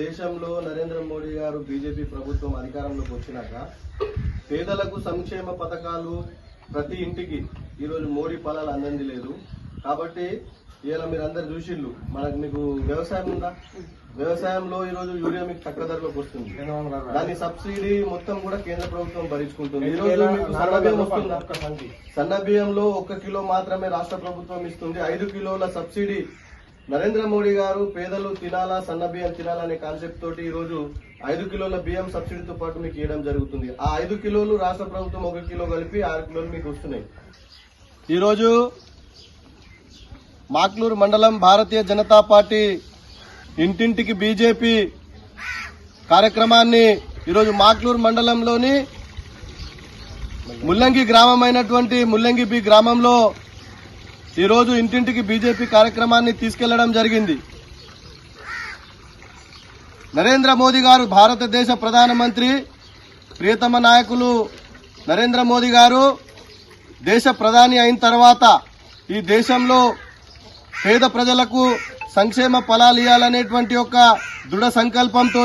దేశంలో నరేంద్ర మోడీ గారు బీజేపీ ప్రభుత్వం అధికారంలోకి వచ్చినాక పేదలకు సంక్షేమ పథకాలు ప్రతి ఇంటికి ఈరోజు మోడీ ఫలాలు అందంది లేదు. కాబట్టి ఇలా మీరు అందరు చూసిళ్ళు. మనకు మీకు వ్యవసాయం ఉందా? వ్యవసాయంలో ఈరోజు యూరియా మీకు తక్కువ ధరలోకి వస్తుంది. దాని సబ్సిడీ మొత్తం కూడా కేంద్ర ప్రభుత్వం భరించుకుంటుంది. ఈ రోజు మీకు సన్న బియ్యం వస్తుందా? సన్న బియ్యంలో ఒక్క కిలో మాత్రమే రాష్ట్ర ప్రభుత్వం ఇస్తుంది. ఐదు కిలోల సబ్సిడీ నరేంద్ర మోడీ గారు పేదలు తినాలా సన్న బియ్యం తినాలనే కాన్సెప్ట్ తోటి ఈరోజు ఐదు కిలోల బియ్యం సబ్సిడీతో పాటు మీకు ఇవ్వడం జరుగుతుంది. ఆ ఐదు కిలోలు రాష్ట్ర ప్రభుత్వం ఒక కిలో కలిపి ఆరు కిలోలు మీకు వస్తున్నాయి. ఈరోజు మాక్లూరు మండలం భారతీయ జనతా పార్టీ ఇంటింటికి బీజేపీ కార్యక్రమాన్ని ఈరోజు మాక్లూరు మండలంలోని ముల్లంగి గ్రామమైనటువంటి ముల్లంగి బి గ్రామంలో ఈరోజు ఇంటింటికి బీజేపీ కార్యక్రమాన్ని తీసుకెళ్ళడం జరిగింది. నరేంద్ర మోదీ గారు భారతదేశ ప్రధానమంత్రి ప్రియతమ నాయకులు నరేంద్ర మోదీ గారు దేశ ప్రధాని అయిన తర్వాత ఈ దేశంలో పేద ప్రజలకు సంక్షేమ ఫలాలు ఇవ్వాలనేటువంటి ఒక దృఢ సంకల్పంతో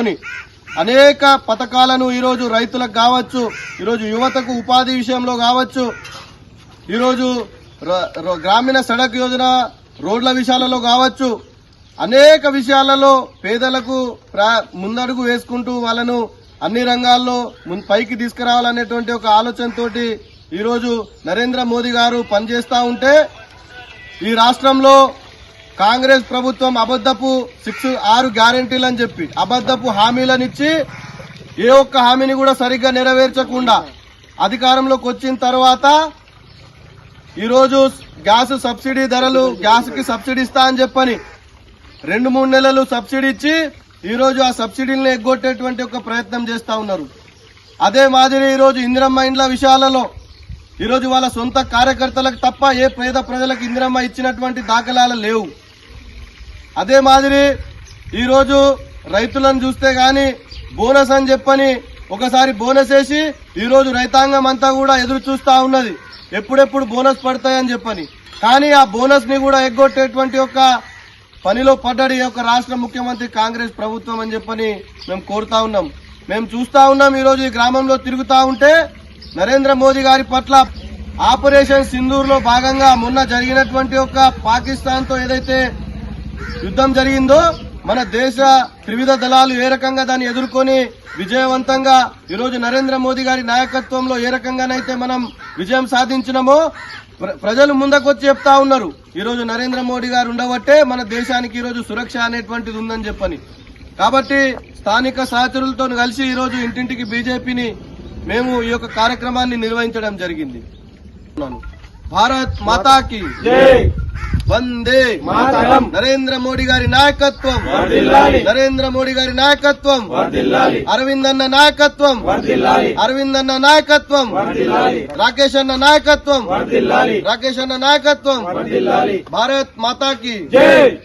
అనేక పథకాలను ఈరోజు రైతులకు కావచ్చు ఈరోజు యువతకు ఉపాధి విషయంలో కావచ్చు ఈరోజు గ్రామీణ సడక్ యోజన రోడ్ల విషయాలలో కావచ్చు అనేక విషయాలలో పేదలకు ప్రా- ముందడుగు వేసుకుంటూ వాళ్ళను అన్ని రంగాల్లో పైకి తీసుకురావాలనేటువంటి ఒక ఆలోచనతోటి ఈరోజు నరేంద్ర మోదీ గారు పనిచేస్తూ ఉంటే ఈ రాష్ట్రంలో కాంగ్రెస్ ప్రభుత్వం అబద్ధపు సిక్స్ ఆరు గ్యారెంటీలు అని చెప్పి అబద్ధపు హామీలనిచ్చి ఏ ఒక్క హామీని కూడా సరిగ్గా నెరవేర్చకుండా అధికారంలోకి వచ్చిన తర్వాత ఈరోజు గ్యాస్ సబ్సిడీ ధరలు గ్యాస్కి సబ్సిడీ ఇస్తా అని చెప్పని రెండు మూడు నెలలు సబ్సిడీ ఇచ్చి ఈరోజు ఆ సబ్సిడీలను ఎగ్గొట్టేటువంటి ఒక ప్రయత్నం చేస్తా ఉన్నారు. అదే మాదిరి ఈరోజు ఇందిరమ్మ ఇండ్ల విషయాలలో ఈరోజు వాళ్ళ సొంత కార్యకర్తలకు తప్ప ఏ పేద ప్రజలకు ఇందిరమ్మ ఇచ్చినటువంటి దాఖలాలు లేవు. అదే మాదిరి ఈరోజు రైతులను చూస్తే కానీ బోనస్ అని చెప్పని ఒకసారి బోనస్ వేసి ఈరోజు రైతాంగం అంతా కూడా ఎదురు చూస్తూ ఉన్నది. ఎప్పుడెప్పుడు బోనస్ పడతాయని చెప్పని. కానీ ఆ బోనస్ని కూడా ఎగ్గొట్టేటువంటి ఒక పనిలో పడ్డడి ఈ యొక్క రాష్ట్ర ముఖ్యమంత్రి కాంగ్రెస్ ప్రభుత్వం అని చెప్పని మేము కోరుతా ఉన్నాం. మేము చూస్తా ఉన్నాం ఈరోజు ఈ గ్రామంలో తిరుగుతూ ఉంటే నరేంద్ర మోదీ గారి పట్ల ఆపరేషన్ సింధూర్లో భాగంగా మొన్న జరిగినటువంటి ఒక పాకిస్తాన్తో ఏదైతే యుద్ధం జరిగిందో మన దేశ త్రివిధ దళాలు ఏ రకంగా దాన్ని ఎదుర్కొని విజయవంతంగా ఈరోజు నరేంద్ర మోదీ గారి నాయకత్వంలో ఏ రకంగానైతే మనం విజయం సాధించినామో ప్ర- ప్రజలు ముందకొచ్చి చెప్తా ఉన్నారు. ఈరోజు నరేంద్ర మోడీ గారు ఉండబట్టే మన దేశానికి ఈరోజు సురక్ష అనేటువంటిది ఉందని చెప్పని. కాబట్టి స్థానిక సహచరులతో కలిసి ఈరోజు ఇంటింటికి బీజేపీని మేము ఈ యొక్క కార్యక్రమాన్ని నిర్వహించడం జరిగింది. భారత్ మాతాకి వందే. నరేంద్ర మోడీ గారి నాయకత్వం. నరేంద్ర మోడీ గారి నాయకత్వం. అరవింద్ అన్న నాయకత్వం. అరవింద్ అన్న నాయకత్వం. రాకేష్ అన్న నాయకత్వం. రాకేష్ అన్న నాయకత్వం. భారత్ మాతాకి జై.